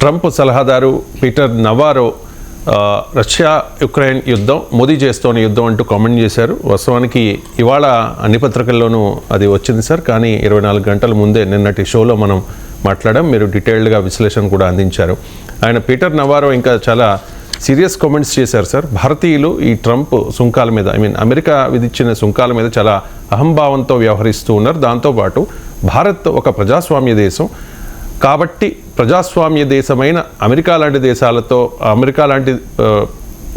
Trump సలహాదారు Peter నవారో Russia Ukraine యుద్ధం మోదీ చేస్తోన్న యుద్ధం అంటూ కామెంట్ చేశారు. వాస్తవానికి ఇవాళ అన్ని పత్రికల్లోనూ అది వచ్చింది సార్. కానీ ఇరవై నాలుగు గంటల ముందే నిన్నటి షోలో మనం మాట్లాడాం. మీరు డీటెయిల్డ్గా విశ్లేషణ కూడా అందించారు. ఆయన పీటర్ నవారో ఇంకా చాలా సీరియస్ కామెంట్స్ చేశారు సార్. భారతీయులు ఈ ట్రంప్ సుంకాల మీద ఐ మీన్ అమెరికా విధించిన సుంకాల మీద చాలా అహంభావంతో వ్యవహరిస్తూ ఉన్నారు. దాంతోపాటు భారత్ ఒక ప్రజాస్వామ్య దేశం. కాబట్టి ప్రజాస్వామ్య దేశమైన అమెరికా లాంటి దేశాలతో అమెరికా లాంటి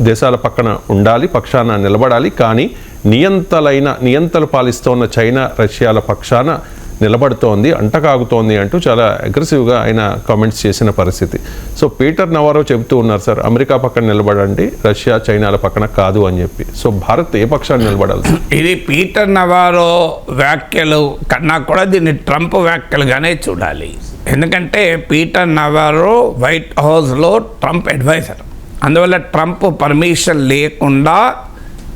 దేశాల పక్కన ఉండాలి పక్షాన నిలబడాలి. కానీ నియంతలైన నియంతలు పాలిస్తోన్న చైనా రష్యాల పక్షాన నిలబడుతోంది అంటకాగుతోంది అంటూ చాలా అగ్రెసివ్గా ఆయన కామెంట్స్ చేసిన పరిస్థితి. సో పీటర్ నవారో చెబుతూ ఉన్నారు సార్ అమెరికా పక్కన నిలబడండి రష్యా చైనాల పక్కన కాదు అని చెప్పి. సో భారత్ ఏ పక్షాన్ని నిలబడాలి ఇది పీటర్ నవారో వ్యాఖ్యలు కన్నా కూడా దీన్ని ట్రంప్ వ్యాఖ్యలుగానే చూడాలి. ఎందుకంటే పీటర్ నవారో వైట్ హౌస్లో ట్రంప్ అడ్వైజర్ అందువల్ల ట్రంప్ పర్మిషన్ లేకుండా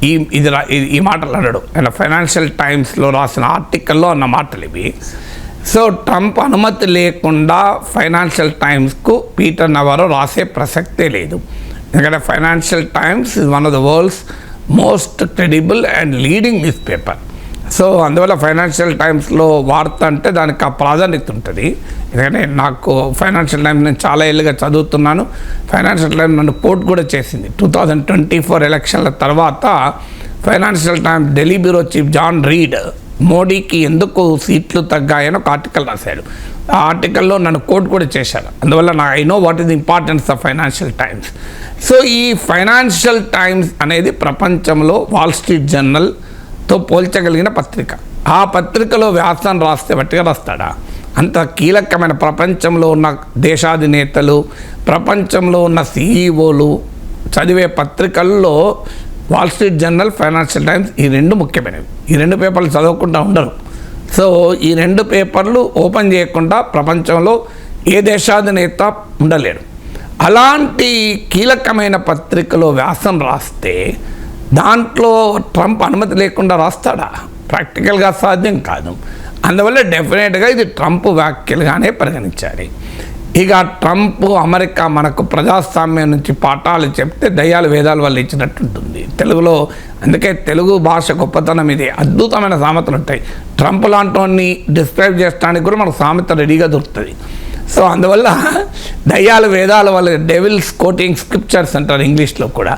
ఈ ఇది ఈ- ఈ మాటలు అన్నాడు. ఆయన ఫైనాన్షియల్ టైమ్స్లో రాసిన ఆర్టికల్లో అన్న మాటలు ఇవి. సో ట్రంప్ అనుమతి లేకుండా ఫైనాన్షియల్ టైమ్స్కు పీటర్ నవారో రాసే ప్రసక్తే లేదు. ఎందుకంటే Financial Times is one of the world's most credible and leading newspaper so అందువల్ల ఫైనాన్షియల్ టైమ్స్లో వార్త అంటే దానికి ఆ ప్రాధాన్యత ఉంటుంది. ఎందుకంటే నాకు ఫైనాన్షియల్ టైమ్స్ నేను చాలా ఏళ్ళుగా చదువుతున్నాను. ఫైనాన్షియల్ టైమ్స్ నన్ను కోర్టు కూడా చేసింది. టూ థౌజండ్ ట్వంటీ ఫోర్ ఎలక్షన్ల తర్వాత Financial Times Delhi bureau chief John Reid మోడీకి ఎందుకు సీట్లు తగ్గాయని ఒక ఆర్టికల్ రాశాడు. ఆ ఆర్టికల్లో నన్ను కోట్ కూడా చేశారు. అందువల్ల నా I know what is the importance of Financial Times. So ఈ ఫైనాన్షియల్ టైమ్స్ అనేది ప్రపంచంలో వాల్ స్ట్రీట్ తో పోల్చగలిగిన పత్రిక. ఆ పత్రికలో వ్యాసం రాస్తే మట్టిగా రాస్తాడా? అంత కీలకమైన ప్రపంచంలో ఉన్న దేశాధినేతలు ప్రపంచంలో ఉన్న సీఈఓలు చదివే పత్రికల్లో Wall Street Journal Financial Times ఈ రెండు ముఖ్యమైనవి. ఈ రెండు పేపర్లు చదవకుండా ఉండరు. సో ఈ రెండు పేపర్లు ఓపెన్ చేయకుండా ప్రపంచంలో ఏ దేశాధినేత ఉండలేడు అలాంటి కీలకమైన పత్రికలో వ్యాసం రాస్తే దాంట్లో ట్రంప్ అనుమతి లేకుండా రాస్తాడా? ప్రాక్టికల్గా సాధ్యం కాదు. అందువల్ల డెఫినెట్గా ఇది ట్రంప్ వ్యాఖ్యలుగానే పరిగణించాలి. ఇక ట్రంప్ అమెరికా మనకు ప్రజాస్వామ్యం నుంచి పాఠాలు చెప్తే దయ్యాలు వేదాలు వాళ్ళు ఇచ్చినట్టు ఉంటుంది తెలుగులో అందుకే తెలుగు భాష గొప్పతనం ఇది. అద్భుతమైన సామెతలు ఉంటాయి. ట్రంప్ లాంటి డిస్క్రైబ్ చేయడానికి కూడా మనకు సామెత రెడీగా దొరుకుతుంది. సో అందువల్ల దయ్యాలు వేదాల వల్ల డెవిల్స్ కోటింగ్ స్క్రిప్చర్స్ అంటారు ఇంగ్లీష్లో కూడా.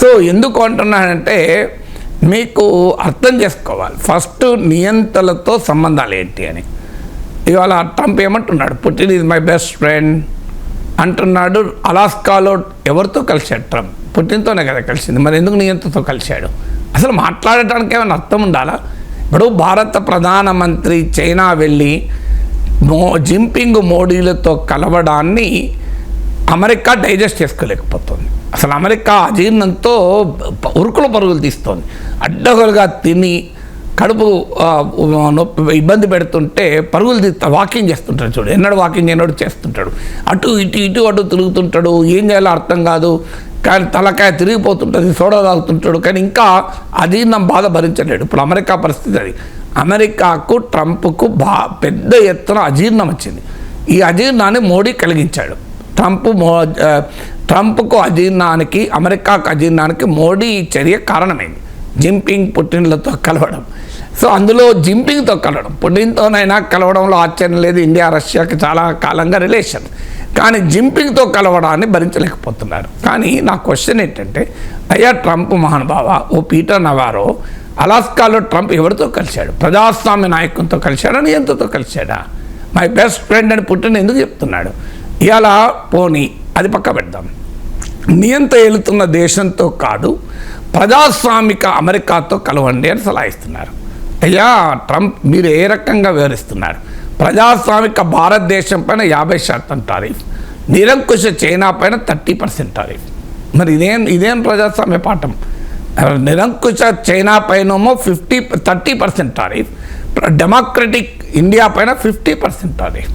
సో ఎందుకు అంటున్నానంటే మీకు అర్థం చేసుకోవాలి. ఫస్ట్ నియంతలతో సంబంధాలు ఏంటి అని. ఇవాళ ట్రంప్ ఏమంటున్నాడు? Putin is my best friend అంటున్నాడు అలాస్కాలో ఎవరితో కలిశాడు ట్రంప్? పుటిన్తోనే కదా కలిసింది. మరి ఎందుకు నియంతతో కలిశాడు? అసలు మాట్లాడటానికి ఏమైనా అర్థం ఉండాలా? ఇప్పుడు భారత ప్రధానమంత్రి చైనా వెళ్ళి మో జింపింగ్ మోడీలతో కలవడాన్ని అమెరికా డైజెస్ట్ చేసుకోలేకపోతుంది. అసలు అమెరికా అజీర్ణంతో ఉరుకుల పరుగులు తీస్తోంది. అడ్డగలుగా తిని కడుపు నొప్పి ఇబ్బంది పెడుతుంటే పరుగులు తీస్తా వాకింగ్ చేస్తుంటాడు చూడు. ఎన్నడు వాకింగ్ ఎన్నడు చేస్తుంటాడు. అటు ఇటు ఇటు అటు తిరుగుతుంటాడు. ఏం చేయాలో అర్థం కాదు. కానీ తలకాయ తిరిగిపోతుంటుంది సోడా తాగుతుంటాడు. కానీ ఇంకా అజీర్ణం బాధ భరించలేడు. ఇప్పుడు అమెరికా పరిస్థితి అది. అమెరికాకు ట్రంప్కు బా పెద్ద ఎత్తున అజీర్ణం వచ్చింది. ఈ అజీర్ణాన్ని మోడీ కలిగించాడు. ట్రంప్ మో ట్రంప్కు అజీర్ణానికి అమెరికాకు అజీర్ణానికి మోడీ చర్య కారణమైంది. జింపింగ్ పుటిన్లతో కలవడం. సో అందులో జింపింగ్తో కలవడం. పుటిన్తోనైనా కలవడంలో ఆశ్చర్యం లేదు. ఇండియా రష్యాకి చాలా కాలంగా రిలేషన్. కానీ జింపింగ్తో కలవడాన్ని భరించలేకపోతున్నారు. కానీ నా క్వశ్చన్ ఏంటంటే అయ్యా ట్రంప్ మహానుభావ ఓ పీటర్ నవారో అలాస్కాలో ట్రంప్ ఎవరితో కలిశాడు? ప్రజాస్వామ్య నాయకులతో కలిశాడా? ఎంతతో కలిశాడా? మై బెస్ట్ ఫ్రెండ్ అని పుట్టిన ఎందుకు చెప్తున్నాడు? ఇలా పోనీ అది పక్క పెడదాం. నియంత ఏలుతున్న దేశంతో కాదు ప్రజాస్వామిక అమెరికాతో కలవండి అని సలహా ఇస్తున్నారు. అయ్యా ట్రంప్ మీరు ఏ రకంగా వివరిస్తున్నారు ప్రజాస్వామిక భారతదేశం పైన యాభై శాతం టారీఫ్ నిరంకుశ చైనా పైన థర్టీ పర్సెంట్ టారీఫ్. మరి ఇదేం ఇదేం ప్రజాస్వామ్య పాఠం? నిరంకుశ China పైనేమో fifty thirty percent tariff democratic India పైన ఫిఫ్టీ పర్సెంట్ టారీఫ్.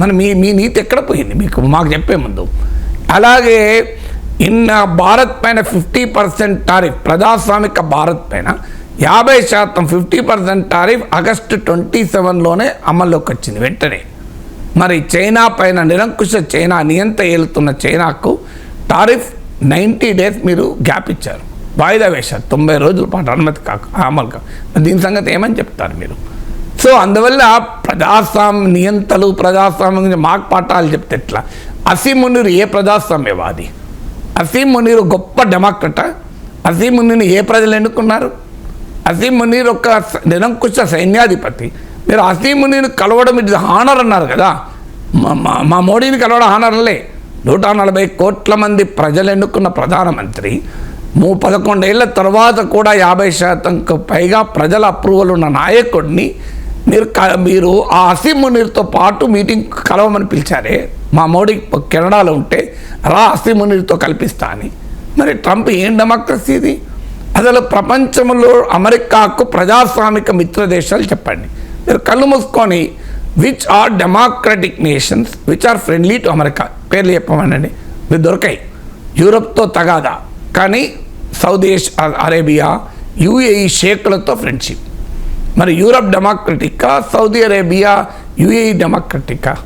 మరి మీ మీ నీతి ఎక్కడ పోయింది? మీకు మాకు చెప్పే ముందు. అలాగే ఇన్న భారత్ పైన ఫిఫ్టీ పర్సెంట్ టారిఫ్ ప్రజాస్వామిక భారత్ పైన యాభై శాతం fifty percent tariff August twenty సెవెన్లోనే అమల్లోకి వచ్చింది వెంటనే. మరి చైనా పైన నిరంకుశ చైనా నియంత ఏలుతున్న చైనాకు టారిఫ్ నైంటీ డేస్ మీరు గ్యాప్ ఇచ్చారు. వాయిదా వేశారు. తొంభై రోజుల పాటు అనుమతి కాక అమలు కాక. దీని సంగతి ఏమని చెప్తారు మీరు? సో అందువల్ల ప్రజాస్వామ్య నియంతలు ప్రజాస్వామ్యం మాకు పాఠాలు చెప్తే ఎట్లా? అసీం మునీర్ ఏ ప్రజాస్వామ్యవాది? అసీం మునీర్ గొప్ప డెమోక్రట. అసీం మునీర్ని ఏ ప్రజలు ఎన్నుకున్నారు? అసీం మునీర్ ఒక నిరంకుశ సైన్యాధిపతి. మీరు అసీం మునీర్ని కలవడం ఇది హానర్ అన్నారు కదా. మా- మా- మా మోడీని కలవడం హానర్లే. నూట నలభై కోట్ల మంది ప్రజలు ఎన్నుకున్న ప్రధానమంత్రి మూ పదకొండేళ్ళ తర్వాత కూడా యాభై శాతంకు పైగా ప్రజల అప్రూవల్ ఉన్న నాయకుడిని మీరు మీరు ఆ అసీం మునీర్తో పాటు మీటింగ్ కలవమని పిలిచారే. మా మోడీ కెనడాలో ఉంటే రా అసిమునితో కల్పిస్తా అని. మరి ట్రంప్ ఏం డెమోక్రసీ ఇది? అసలు ప్రపంచంలో అమెరికాకు ప్రజాస్వామిక మిత్ర దేశాలు చెప్పండి. మీరు కళ్ళు మూసుకొని which are democratic nations which are friendly to America? పేర్లు చెప్పమనండి. మీరు దొరకాయి. యూరప్తో తగాదా. కానీ సౌదీ అరేబియా యుఏఈ షేక్లతో ఫ్రెండ్షిప్. మరి యూరప్ డెమోక్రటికా సౌదీ అరేబియా యుఏఈ డెమోక్రటికా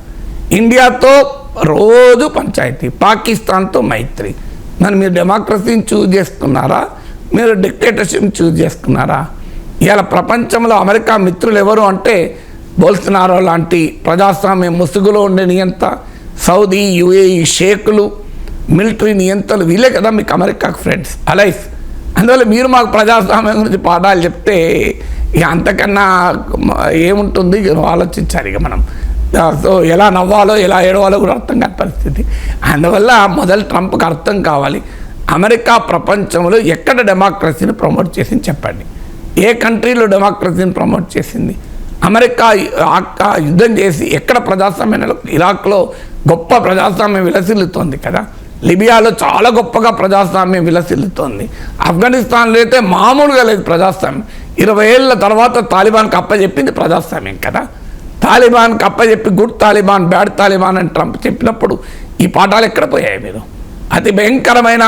ఇండియాతో రోజు పంచాయతీ పాకిస్తాన్తో మైత్రి. మరి మీరు డెమోక్రసీని చూజ్ చేసుకున్నారా? మీరు డిక్టేటర్షిప్ చూజ్ చేసుకున్నారా? ఇవాళ ప్రపంచంలో అమెరికా మిత్రులు ఎవరు అంటే బోల్సనారో లాంటి ప్రజాస్వామ్య ముసుగులో ఉండే నియంత సౌదీ యుఏఈ షేకులు మిలిటరీ నియంతలు వీలే కదా మీకు అమెరికాకు ఫ్రెండ్స్ అలైస్ అందువల్ల మీరు మాకు ప్రజాస్వామ్యం గురించి పాఠాలు చెప్తే ఇక అంతకన్నా ఏముంటుంది? ఆలోచించాలి ఇక మనం. ఎలా నవ్వాలో ఎలా ఏడవాలో కూడా అర్థం కాని పరిస్థితి. అందువల్ల మొదలు ట్రంప్కి అర్థం కావాలి. అమెరికా ప్రపంచంలో ఎక్కడ డెమోక్రసీని ప్రమోట్ చేసింది చెప్పండి. ఏ కంట్రీలో డెమోక్రసీని ప్రమోట్ చేసింది? అమెరికా యుద్ధం చేసి ఎక్కడ ప్రజాస్వామ్యం ఇరాక్లో గొప్ప ప్రజాస్వామ్యం విలసిల్లుతోంది కదా? లిబియాలో చాలా గొప్పగా ప్రజాస్వామ్యం విలసిల్లుతోంది. ఆఫ్ఘనిస్తాన్లో అయితే మామూలుగా లేదు ప్రజాస్వామ్యం. ఇరవై ఏళ్ళ తర్వాత తాలిబాన్కి అప్పచెప్పింది ప్రజాస్వామ్యం కదా? తాలిబాన్ కప్పచెప్పి గుడ్ తాలిబాన్ బ్యాడ్ తాలిబాన్ అని ట్రంప్ చెప్పినప్పుడు ఈ పాఠాలు ఎక్కడ పోయాయి మీరు? అతి భయంకరమైన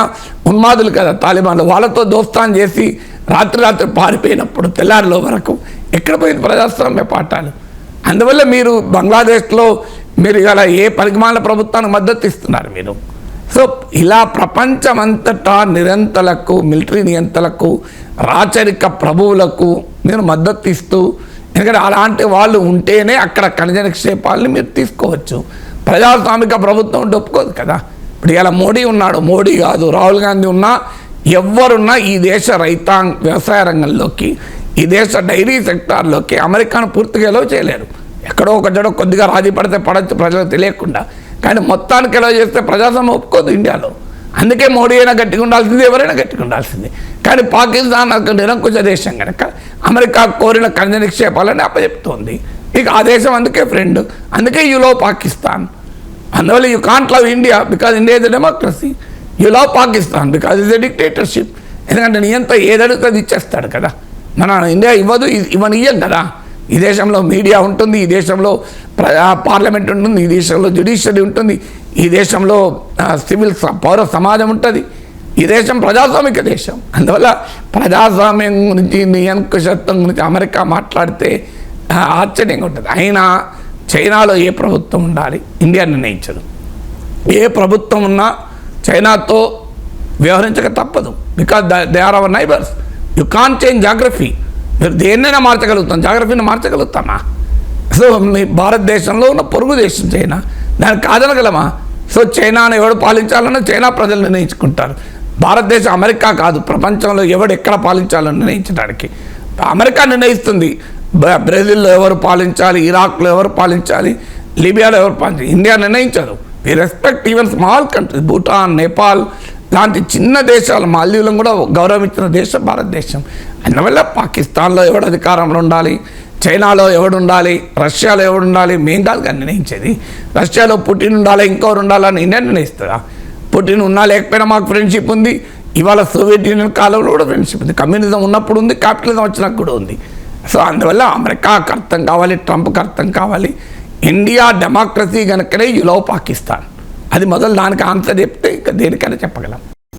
ఉన్మాదులు కదా తాలిబాన్లు. వాళ్ళతో దోస్తాన్ చేసి రాత్రి రాత్రి పారిపోయినప్పుడు తెల్లారిలో వరకు ఎక్కడ పోయింది ప్రజాస్వామ్య పాఠాలు? అందువల్ల మీరు బంగ్లాదేశ్లో మీరు ఇలా ఏ పరిమాణ ప్రభుత్వానికి మద్దతు ఇస్తున్నారు మీరు? సో ఇలా ప్రపంచమంతటా నిరంతలకు మిలిటరీ నియంతలకు రాచరిక ప్రభువులకు నేను మద్దతు ఇస్తూ ఎందుకంటే అలాంటి వాళ్ళు ఉంటేనే అక్కడ ఖనిజ నిక్షేపాలని మీరు తీసుకోవచ్చు. ప్రజాస్వామిక ప్రభుత్వం ఒప్పుకోదు కదా. ఇప్పుడు ఇలా మోడీ ఉన్నాడు. మోడీ కాదు రాహుల్ గాంధీ ఉన్నా ఎవరున్నా ఈ దేశ రైతాంగ వ్యవసాయ రంగంలోకి ఈ దేశ డైరీ సెక్టార్లోకి అమెరికాను పూర్తిగా ఎలో చేయలేరు. ఎక్కడో ఒక జడో కొద్దిగా రాజీ పడితే పడచ్చు ప్రజలకు తెలియకుండా. కానీ మొత్తానికి ఎలా చేస్తే ప్రజాస్వామ్యం ఒప్పుకోదు ఇండియాలో. అందుకే మోడీ అయినా గట్టిగా ఉండాల్సింది ఎవరైనా గట్టిగా ఉండాల్సింది. కానీ పాకిస్తాన్ ఒక నిరంకుశ దేశం కనుక అమెరికా కోరిన ఖనిజ నిక్షేపాలని అప్పచెప్తోంది. ఇక ఆ దేశం అందుకే ఫ్రెండ్ అందుకే యూలో పాకిస్తాన్. అందువల్ల you can't love India because India is democracy you love Pakistan because is a dictatorship ఎందుకంటే నియంత ఏదడుగుతుంది ఇచ్చేస్తాడు కదా. మన ఇండియా ఇవ్వదు ఇ- ఇవ్వనియ్యం కదా. ఈ దేశంలో మీడియా ఉంటుంది ఈ దేశంలో ప్రజా పార్లమెంట్ ఉంటుంది ఈ దేశంలో జ్యుడిషియరీ ఉంటుంది ఈ దేశంలో సివిల్ స- పౌర సమాజం ఉంటుంది. ఈ దేశం ప్రజాస్వామిక దేశం. అందువల్ల ప్రజాస్వామ్యం గురించి నియంకుశత్వం గురించి అమెరికా మాట్లాడితే ఆశ్చర్యంగా ఉంటుంది. అయినా చైనాలో ఏ ప్రభుత్వం ఉండాలి? ఇండియా నిర్ణయించదు. ఏ ప్రభుత్వం ఉన్నా చైనాతో వ్యవహరించక తప్పదు. Because they are our neighbours you can change geography మీరు దేన్నైనా మార్చగలుగుతాం జాగ్రఫీని మార్చగలుగుతామా? సో మీ భారతదేశంలో ఉన్న పొరుగు దేశం చైనా దాన్ని కాదనగలమా? సో చైనాను ఎవడు పాలించాలన్నా చైనా ప్రజలు నిర్ణయించుకుంటారు. భారతదేశం అమెరికా కాదు ప్రపంచంలో ఎవడు ఎక్కడ పాలించాలని నిర్ణయించడానికి. అమెరికా నిర్ణయిస్తుంది. బ- బ్రెజిల్లో ఎవరు పాలించాలి ఇరాక్లో ఎవరు పాలించాలి లిబియాలో ఎవరు పాలించాలి India నిర్ణయించదు. We respect even small countries Bhutan Nepal లాంటి చిన్న దేశాలు మాల్దీవులను కూడా గౌరవించిన దేశం భారతదేశం. అందువల్ల పాకిస్తాన్లో ఎవడు అధికారంలో ఉండాలి? చైనాలో ఎవడు ఉండాలి? రష్యాలో ఎవడు ఉండాలి? మేం కాదు కానీ నిర్ణయించేది. రష్యాలో పుటిన్ ఉండాలి? ఇంకొకరు ఉండాలని ఇండియా నిర్ణయిస్తుందా పుటిన్ ఉన్నా లేకపోయినా మాకు ఫ్రెండ్షిప్ ఉంది. ఇవాళ సోవియట్ యూనియన్ కాలంలో కూడా ఫ్రెండ్షిప్ ఉంది. కమ్యూనిజం ఉన్నప్పుడు ఉంది క్యాపిటలిజం వచ్చినప్పుడు కూడా ఉంది. సో అందువల్ల అమెరికాకు అర్థం కావాలి ట్రంప్కి అర్థం కావాలి. ఇండియా డెమోక్రసీ కనుకనే యులో పాకిస్తాన్. అది మొదలు దానికి ఆన్సర్ చెప్తే ఇంకా దేనికైనా చెప్పగలం.